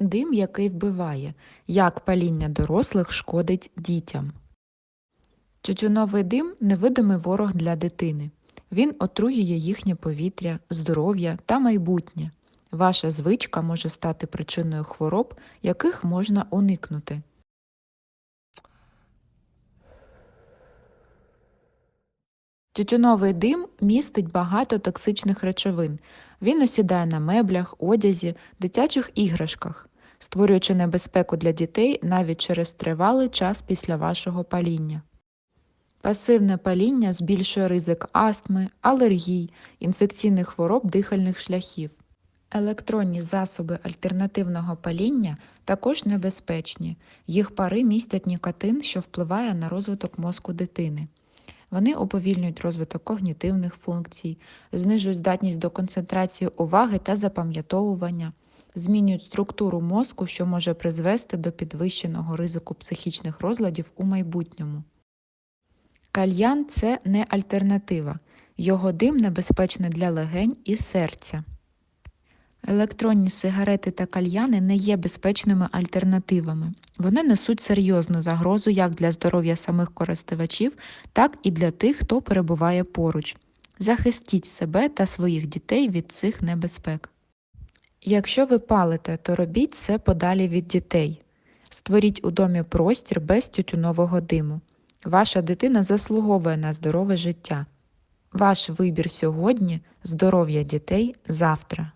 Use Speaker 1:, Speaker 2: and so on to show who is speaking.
Speaker 1: Дим, який вбиває, як паління дорослих шкодить дітям. Тютюновий дим невидимий ворог для дитини. Він отруює їхнє повітря, здоров'я та майбутнє. Ваша звичка може стати причиною хвороб, яких можна уникнути. Тютюновий дим містить багато токсичних речовин. Він осідає на меблях, одязі, дитячих іграшках, створюючи небезпеку для дітей навіть через тривалий час після вашого паління. Пасивне паління збільшує ризик астми, алергій, інфекційних хвороб дихальних шляхів. Електронні засоби альтернативного паління також небезпечні. Їх пари містять нікотин, що впливає на розвиток мозку дитини. Вони уповільнюють розвиток когнітивних функцій, знижують здатність до концентрації уваги та запам'ятовування, змінюють структуру мозку, що може призвести до підвищеного ризику психічних розладів у майбутньому. Кальян це не альтернатива. Його дим небезпечний для легень і серця. Електронні сигарети та кальяни не є безпечними альтернативами. Вони несуть серйозну загрозу як для здоров'я самих користувачів, так і для тих, хто перебуває поруч. Захистіть себе та своїх дітей від цих небезпек. Якщо ви палите, то робіть це подалі від дітей. Створіть у домі простір без тютюнового диму. Ваша дитина заслуговує на здорове життя. Ваш вибір сьогодні здоров'я дітей завтра.